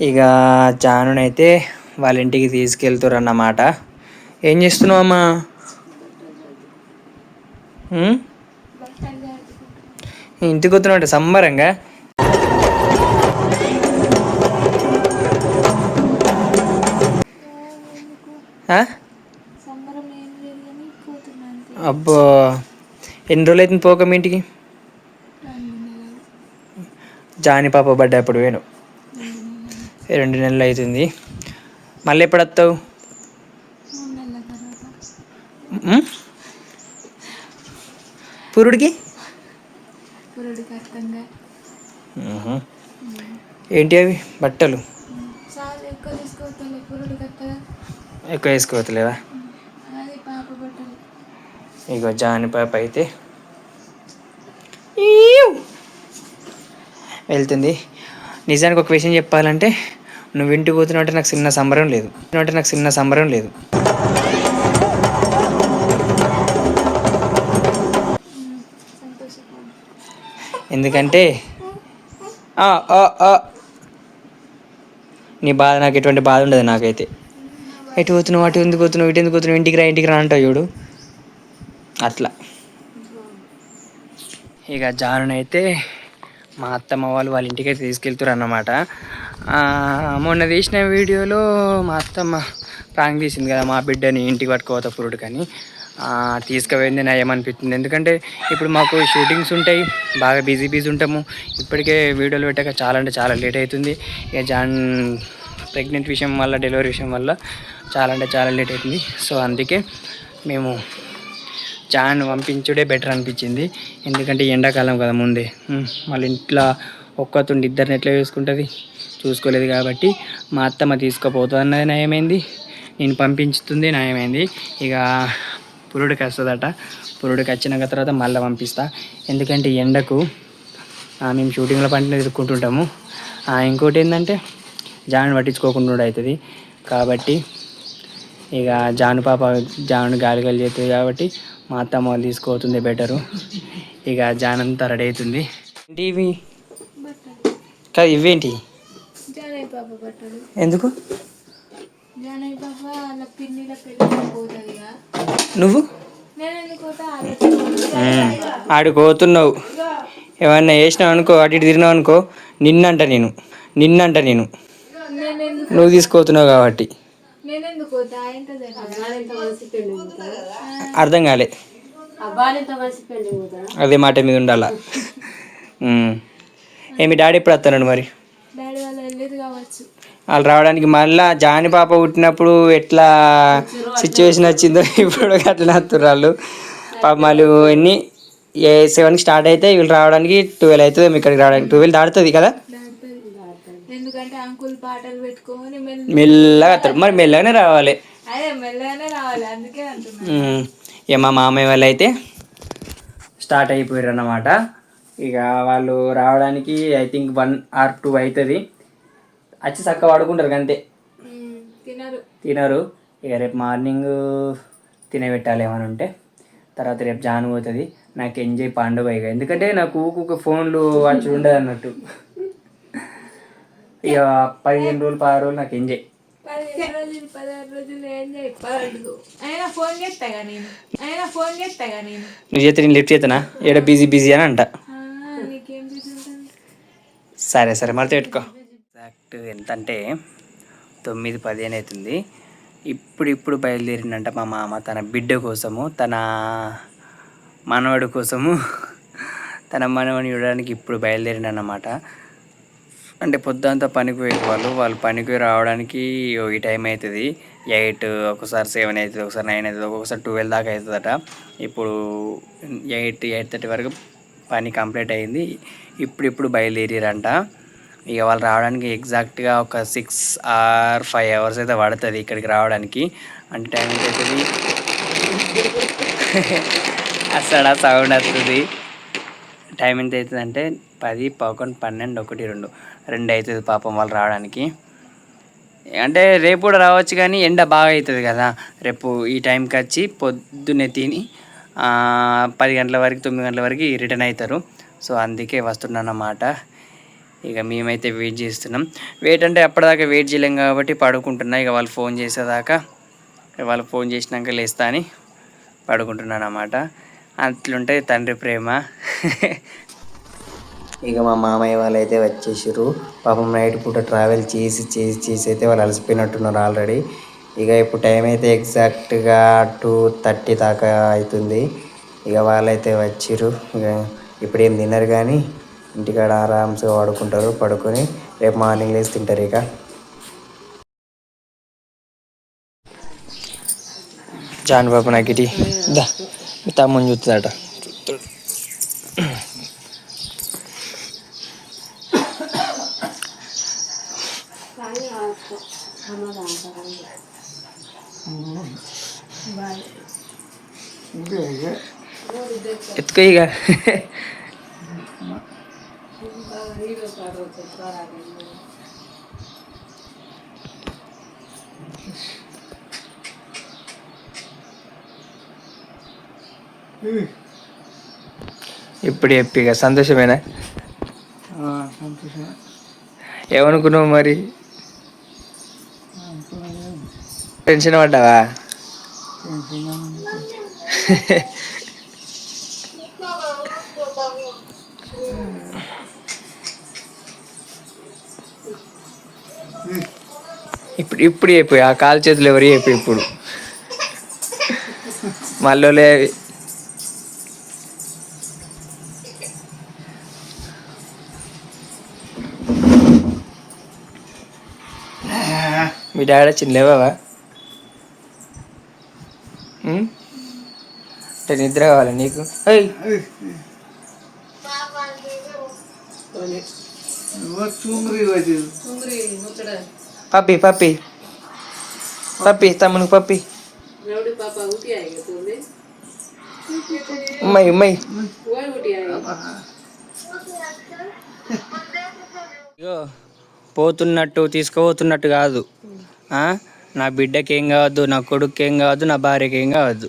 ఇక జానునైతే వాళ్ళ ఇంటికి తీసుకెళ్తారు అన్నమాట ఏం చేస్తున్నావు అమ్మా? ఇంటికి వస్తున్నావు సంబరంగా అబ్బో! ఎన్ని రోజులు అవుతుంది పోక మీ ఇంటికి? జాని పాప బర్త్డే అప్పుడు వేను రెండు నెలలు అవుతుంది. మళ్ళీ ఎప్పుడు వస్తావు? పురుడికి. ఏంటి అవి? బట్టలు? ఎక్కువ వేసుకోవట్లేదా ఇగో జాని పాప అయితే. వెళ్తుంది. నిజానికి ఒక విషయం చెప్పాలంటే నువ్వు ఇంటికి పోతున్నట్టు అంటే నాకు చిన్న సంబరం లేదు. అంటే నాకు చిన్న సంబరం లేదు. ఎందుకంటే ఆ, ఆ, నీ బాధ నాకు ఎటువంటి బాధ ఉండదు నాకైతే. ఎటు పోతున్నావు అటు ఎందుకు పోతున్నావు ఇటు ఎందుకు పోతున్నావు ఇంటికి రా ఇంటికి రా అంటావు చూడు. అట్లా. ఇక జానునైతే మా అత్తమ్మ వాళ్ళు వాళ్ళ ఇంటికి అయితే తీసుకెళ్తారు అన్నమాట మొన్న తీసిన వీడియోలో మా అత్తమ్మ ప్రాంక్ తీసింది కదా మా బిడ్డని ఇంటికి పట్టుకోవత పురుడు కానీ. తీసుకుపోయింది నయమనిపిస్తుంది ఎందుకంటే ఇప్పుడు మాకు షూటింగ్స్ ఉంటాయి బాగా బిజీ బిజీ ఉంటాము. ఇప్పటికే వీడియోలు పెట్టాక చాలా అంటే చాలా లేట్ అవుతుంది. ఇక జాన్ ప్రెగ్నెంట్ విషయం వల్ల డెలివరీ విషయం వల్ల చాలా అంటే చాలా లేట్ అవుతుంది. సో అందుకే మేము జాన్ పంపించుడే బెటర్ అనిపించింది. ఎందుకంటే ఎండాకాలం కదా ముందే. వాళ్ళ మళ్ళీ ఇంట్లో ఒక్కతుండి ఇద్దరిని ఎట్లా చూసుకుంటుంది? చూసుకోలేదు కాబట్టి మా అత్తమ్మ తీసుకుపోతుంది నయమైంది. నేను పంపించుతుంది నయమైంది. ఇక పురుడికి వస్తుందట. పురుడికి వచ్చినాక తర్వాత మళ్ళీ పంపిస్తా. ఎందుకంటే ఎండకు మేము షూటింగ్లో పంటను ఎదుర్కొంటుంటాము. ఆ, ఇంకోటి ఏంటంటే జాన్ పట్టించుకోకుండా కూడా అవుతుంది కాబట్టి ఇక జాను పాప జాను గాలి గాలి చేస్తుంది కాబట్టి మా అత్తమ్మ వాళ్ళు తీసుకోతుంది బెటరు. ఇక జాన్ అంతా రెడీ అవుతుంది. ఇవి? కాదు ఇవేంటి? ఎందుకు? నువ్వు? నేను ఎందుకు పోతా? ఆలోచన ఆడికి పోతున్నావు. ఏమన్నా వేసినావు అనుకో అటు ఇటు తిరిగినావు అనుకో నిన్నంట నేను. నిన్నంట నేను. నేను ఎందుకు నువ్వు తీసుకోతున్నావు కాబట్టి. అర్థం కాలే. అదే మాట మీద ఉండాలా. ఏమి డాడీ ఎప్పుడు వస్తున్నాడు మరి? డాడీ వాళ్ళు రావడానికి మళ్ళా జాని పాప పుట్టినప్పుడు ఎట్లా సిచ్యువేషన్ వచ్చిందో ఇప్పుడు అట్లా వస్తారు వాళ్ళు. పాప వాళ్ళు ఎన్ని ఏ సెవెన్కి స్టార్ట్ అయితే వీళ్ళు రావడానికి ట్వెల్వ్ అవుతుంది ఏమో ఇక్కడికి రావడానికి. ట్వెల్వ్ దాడుతుంది కదా? ఎందుకంటే అంకుల్ పాటలు పెట్టుకొని మెల్ల మెల్లగా మరి మెల్లగానే రావాలి. అదే మెల్లగానే రావాలి అందుకే అంటున్నా. ఇక మా మామయ్య వాళ్ళు అయితే స్టార్ట్ అయిపోయారు అన్నమాట. ఇక వాళ్ళు రావడానికి I think one or two అవుతుంది వచ్చి చక్క పడుకుంటారు అంతే తినరు. తినరు. ఇక రేపు మార్నింగ్ తినబెట్టాలి ఏమని ఉంటే. తర్వాత రేపు జాను పోతుంది. నాకు ఎంజాయ్ పండుగ ఇక. ఎందుకంటే నాకు ఊకు ఫోన్లు వచ్చి ఉండదు అన్నట్టు ఇక పదిహేను రోజులు పది రోజులు నాకు ఎంజాయ్. నువ్వు చేస్తే నేను లిఫ్ట్ చేస్తానా ఏడ బిజీ బిజీ అని అంట. సరే సరే మరి పెట్టుకో ఎగ్జాక్ట్ ఎంత అంటే తొమ్మిది పదిహేను అవుతుంది ఇప్పుడు ఇప్పుడు బయలుదేరిందంట మా మామ తన బిడ్డ కోసము తన మనవడు కోసము తన మనవని చూడడానికి ఇప్పుడు బయలుదేరిండన్నమాట అంటే పొద్దుంతా పనికి పోయేది వాళ్ళు. వాళ్ళు పనికి రావడానికి ఈ టైం అవుతుంది ఎయిట్ ఒకసారి సెవెన్ అవుతుంది ఒకసారి నైన్ అవుతుంది ఒక్కొక్కసారి ట్వెల్వ్ దాకా అవుతుందట ఇప్పుడు ఎయిట్ ఎయిట్ థర్టీ వరకు పని కంప్లీట్ అయింది. ఇప్పుడు ఇప్పుడు బయలుదేరారంట. ఇక వాళ్ళు రావడానికి ఎగ్జాక్ట్గా ఒక సిక్స్ ఆర్ ఫైవ్ అవర్స్ అయితే పడుతుంది ఇక్కడికి రావడానికి. అంటే టైం అవుతుంది అసలు సౌండ్ వస్తుంది. టైం ఎంత అవుతుంది అంటే పది పదకొండు పన్నెండు ఒకటి రెండు. రెండు అవుతుంది పాపం వాళ్ళు రావడానికి. అంటే రేపు కూడా రావచ్చు కానీ ఎండ బాగా అవుతుంది కదా. రేపు ఈ టైంకి వచ్చి పొద్దున్నే తిని పది గంటల వరకు తొమ్మిది గంటల వరకు రిటర్న్ అవుతారు సో అందుకే వస్తున్నానమాట ఇక మేమైతే వెయిట్ చేస్తున్నాం. వెయిట్ అంటే అప్పటిదాకా వెయిట్ చేయలేం కాబట్టి పడుకుంటున్నా. ఇక వాళ్ళు ఫోన్ చేసేదాకా ఇక వాళ్ళు ఫోన్ చేసినాక లేస్తా అని పడుకుంటున్నాను అన్నమాట అట్లుంటే తండ్రి ప్రేమ. ఇక మా మామయ్య వాళ్ళు అయితే వచ్చేసారు పాపం నైట్ పూట ట్రావెల్ చేసి చేసి చేసి అయితే వాళ్ళు అలసిపోయినట్టున్నారు ఆల్రెడీ ఇక ఇప్పుడు టైం అయితే ఎగ్జాక్ట్గా టూ థర్టీ దాకా అవుతుంది. ఇక వాళ్ళైతే వచ్చిర్రు. ఇక ఇప్పుడు ఏం తినరు కానీ ఇంటికాడ ఆరామ్స్గా పడుకుంటారు. పడుకొని రేపు మార్నింగ్ లేసి తింటారు ఇక. జాన్ బాబు నాకు ఇటీ దా. తమ్ముని చూస్తుందట చూస్తాడు ఎత్తుకో ఇక ఇప్పుడు చెప్పి ఇక సంతోషమేనా ఏమనుకున్నావు మరి? టెన్షన్ పడ్డావా? ఇప్పుడు ఇప్పుడు చెప్పు ఆ కాలు చేతులు ఎవరు చెప్పు ఇప్పుడు. మళ్ళీ మీ డాడీ వచ్చింది లేవా అంటే నిద్ర కావాలి నీకు. పప్పి పప్పి. పప్పి తమ్మునికి పప్పి. ఉమ్మాయి ఉమ్మాయి. పోతున్నట్టు తీసుకుపోతున్నట్టు కాదు. నా బిడ్డకి ఏం కావద్దు నా కొడుకు ఏం కావద్దు నా భార్యకి ఏం కావద్దు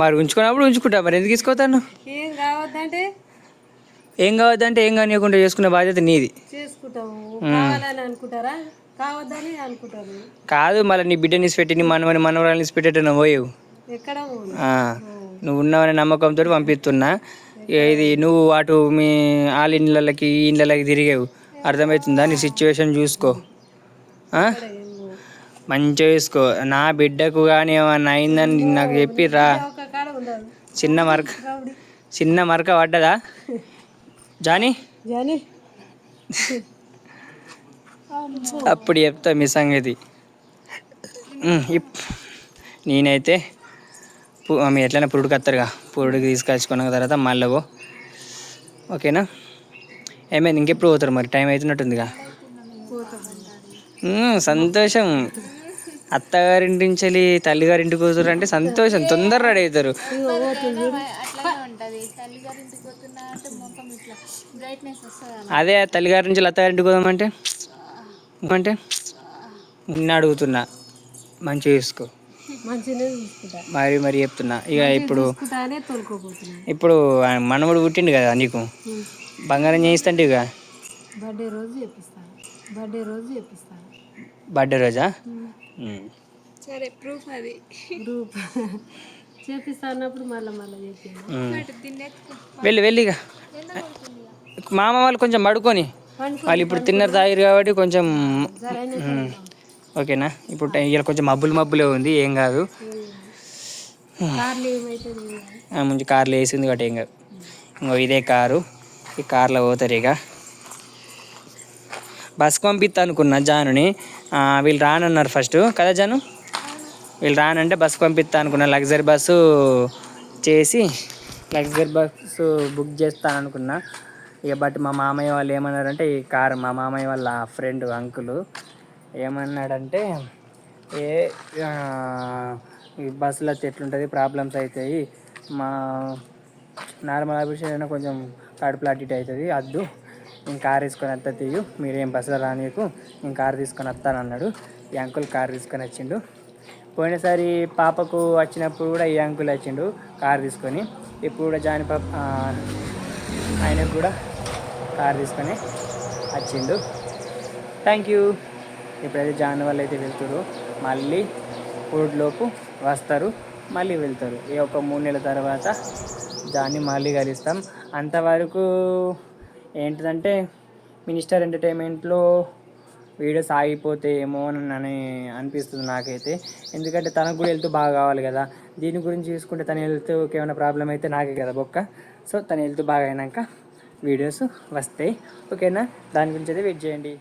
మరి ఉంచుకున్నప్పుడు ఉంచుకుంటా మరి ఎందుకు తీసుకోతాను ఏం కావద్దంటే? ఏం కావద్దంటే ఏం కానివ్వకుండా చేసుకునే బాధ్యత నీది. కాదు మళ్ళీ నీ బిడ్డని పెట్టి నీ మనవని మనవరాలని పెట్టేట నువ్వు పోయేవు. నువ్వు ఉన్నావనే నమ్మకంతో పంపిస్తున్నా. ఇది నువ్వు అటు మీ వాళ్ళ ఇళ్ళకి ఈ ఇళ్ళకి తిరిగావు. అర్థమవుతుందా? నీ సిచ్యువేషన్ చూసుకో. మంచిగా చూసుకో. నా బిడ్డకు కానీ ఏమన్నా అయిందని నాకు చెప్పి రా ఒక కాడ ఉండదు చిన్న మరక చిన్న మరక పడ్డదా? జానీ? జాని. అప్పుడు చెప్తా మీ సంగతి. నేనైతే మీ ఎట్లయినా పురుడుకి వస్తారుగా పురుడికి తీసుకొచ్చుకున్న తర్వాత మళ్ళీ. ఓకేనా? ఏమైంది? ఇంకెప్పుడు పోతారు మరి. టైం అవుతున్నట్టుందిగా సంతోషం. అత్తగారింటి నుంచి తల్లిగారింటికి పోతారు అంటే సంతోషం. తొందర రెడీ అవుతారు. అదే తల్లిగారి నుంచి అత్తగారింటికి పోదామంటే అంటే నిన్ను అడుగుతున్నా. మంచిగా చూసుకో. మరి మరి చెప్తున్నా. ఇక ఇప్పుడు ఇప్పుడు మనవడు పుట్టిండు కదా నీకు. బంగారం చేయిస్తంటే ఇక బర్త్డే రోజు చెప్పిస్తాను బర్త్డే రోజు చెప్పిస్తాను బర్త్డే రోజా. సరే ప్రూఫ్ అది. గ్రూప్ చేపిస్తా అన్నప్పుడు మళ్ళీ మళ్ళీ. వెళ్ళి వెళ్ళి ఇక. మామ వాళ్ళు కొంచెం పడుకొని. వాళ్ళు ఇప్పుడు తిన్నర్ తాగిరు కాబట్టి కొంచెం. ఓకేనా? ఇప్పుడు ఇలా కొంచెం మబ్బులు మబ్బులే ఉంది ఏం కాదు. ముందు కార్లో వేసింది కాబట్టి ఏం కాదు. ఇంకో ఇదే కారు. ఈ కార్లో పోతారు ఇక. బస్ పంపిస్తా అనుకున్నా జానుని వీళ్ళు రానన్నారు ఫస్ట్. కదా జాను? వీళ్ళు రానంటే బస్ పంపిస్తా అనుకున్నా లగ్జరీ బస్సు చేసి లగ్జరీ బస్సు బుక్ చేస్తాను అనుకున్నా ఇక బట్ మా మామయ్య వాళ్ళు ఏమన్నారంటే ఈ కారు మా మామయ్య వాళ్ళ ఫ్రెండ్ అంకులు ఏమన్నాడంటే ఏ ఈ బస్సులో ఎట్లుంటుంది? ప్రాబ్లమ్స్ అవుతాయి మా నార్మల్ ఆఫీస్ అయినా కొంచెం కడుపులో అటు ఇటు అవుతుంది. అద్దు నేను కార్ తీసుకొని వస్తా తీయు. మీరేం బస్సులో రానీకు నేను కార్ తీసుకొని వస్తాను అన్నాడు. ఈ అంకుల్ కార్ తీసుకొని వచ్చిండు. పోయినసారి పాపకు వచ్చినప్పుడు కూడా ఈ అంకుల్ వచ్చిండు కార్ తీసుకొని. ఇప్పుడు కూడా జాని పాప ఆయనకు కూడా కార్ తీసుకొని వచ్చిండు. థ్యాంక్ యూ ఇప్పుడైతే జాన్ వాళ్ళు అయితే వెళ్తారు మళ్ళీ లోపు వస్తారు మళ్ళీ వెళ్తారు. ఈ ఒక మూడు నెలల తర్వాత దాన్ని మళ్ళీ కలుస్తాం. అంతవరకు ఏంటిదంటే మినిస్టర్ ఎంటర్టైన్మెంట్లో వీడియోస్ ఆగిపోతాయేమో అని అనిపిస్తుంది నాకైతే. ఎందుకంటే తనకు కూడా హెల్త్ బాగా కావాలి కదా. దీని గురించి చూసుకుంటే తన హెల్త్ ఏమైనా ప్రాబ్లం అయితే నాకే కదా బొక్క. సో తన హెల్త్ బాగా అయినాక వీడియోస్ వస్తాయి. ఓకేనా? దాని గురించి అయితే వెయిట్ చేయండి.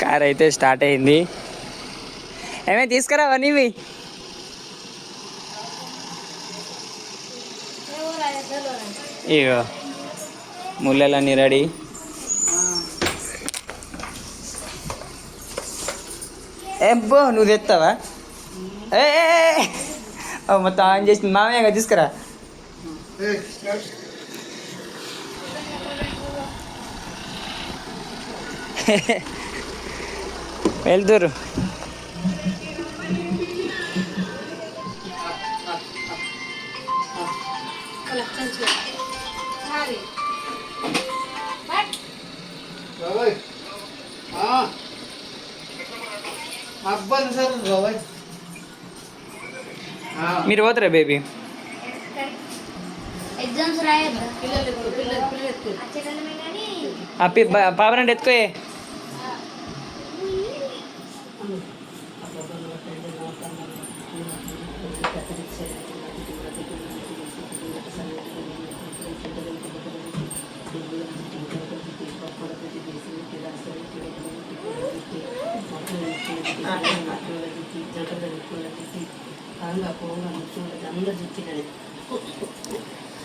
కార్ అయితే స్టార్ట్ అయింది ఏమే తీసుకురావా నీవి ఇగో ముళ్ళలన్నీ రెడీ ఎబ్బో నువ్వు తెస్తావా ఏ మొత్తం ఆన్ చేసి మామయ్య తీసుకురా వెళ్తురు మీరు పోతారా బేబీ? ఎగ్జామ్స్ రాయద్దా? ఆ పి పాపనంటే ఎత్తుకోయే.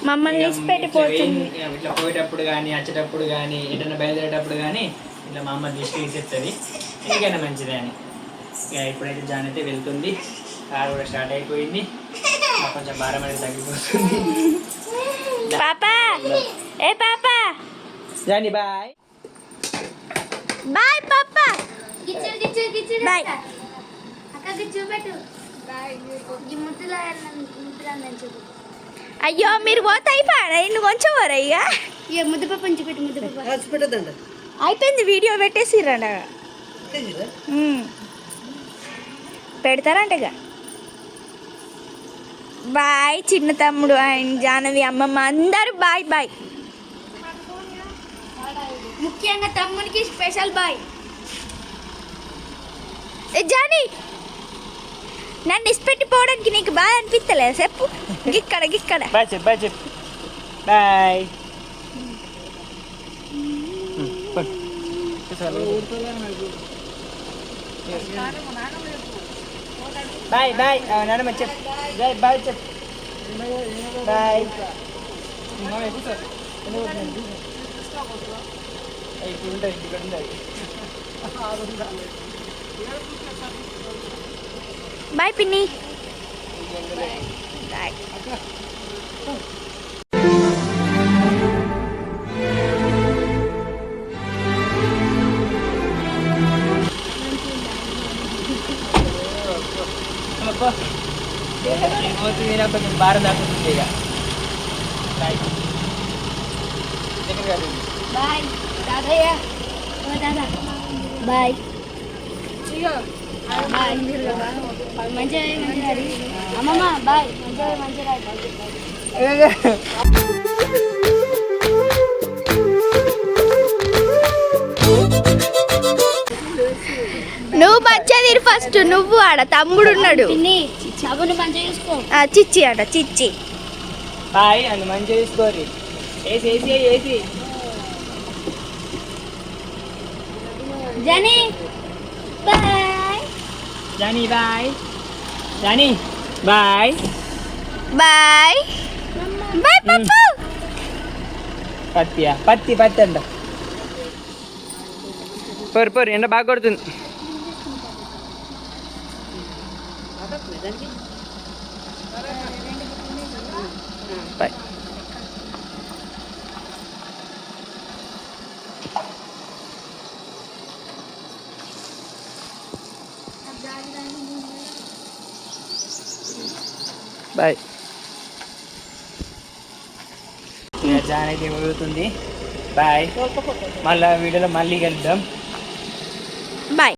మమ్మల్ని ఇట్లా పోయేటప్పుడు కానీ వచ్చేటప్పుడు కానీ ఎటన్నా బయలుదేరేటప్పుడు కానీ ఇట్లా మా అమ్మ దిష్టి తీసేస్తుంది. ఎందుకైనా మంచిదే అని. ఇక ఇప్పుడైతే జాన్ అయితే వెళ్తుంది. కార్ కూడా స్టార్ట్ అయిపోయింది. కొంచెం భారం అనేది తగ్గిపోతుంది. పాపా! ఏ పాపా! జాని బాయ్. బాయ్ పాపా! గిచ్చుడు గిచ్చుడు గిచ్చుడు బాయ్. అయ్యో మీరు పోతే అయిపోయారా ఇన్ని కొంచెం వరా ఇక? ఇక ముద్దు అయిపోయింది వీడియో పెట్టేసిరండ పెడతారంటగా బాయ్ చిన్న తమ్ముడు ఆయన జానవి అమ్మమ్మ అందరూ బాయ్ బాయ్. ముఖ్యంగా తమ్మునికి స్పెషల్ బాయ్. ఏ జానీ నన్ను ఇష్టపెట్టిపోవడానికి నీకు బాగా అనిపిస్తలేదు? చెప్పు. గిక్కడ గిక్కడ. బాయ్ చెప్పు బాయ్ చెప్పు. బాయ్ బాయ్ బాయ్ నాన్నమ్మ చెప్పు. బాయ్ బాయ్ చెప్పు. బాయ్ ఇప్పుడు ఉంటుంది ఇక్కడ ఉంటుంది బాయ్ పిన్ని బాయ్ అబ్బా. నేను పోతుంది నాకు కొంచెం భారం తగ్గుతుంది ఇక బాయ్ దగ్గర కాదు బాయ్ దాదయ్య మంచిగా మంచిగా అమ్మమ్మ బాయ్ మంచిగా మంచిగా నువ్వు మంచిగా తిరు ఫస్ట్ నువ్వు ఆడ తమ్ముడు ఉన్నాడు. ఆ, చిచ్చి ఆడ చిచ్చి. బాయ్ అని మంచిగా తీసుకోరి AC AC AC. Jani. Bye Jani bye Jani bye bye bye పప్పు పత్తియా పత్తి పత్తి అంట పొరు పొరు ఎండ బాగా కొడుతుంది బాయ్ ఇక జాన్ అయితే ఊగుతుంది బాయ్. మళ్ళీ వీడియోలో మళ్ళీ కలుద్దాం. బాయ్.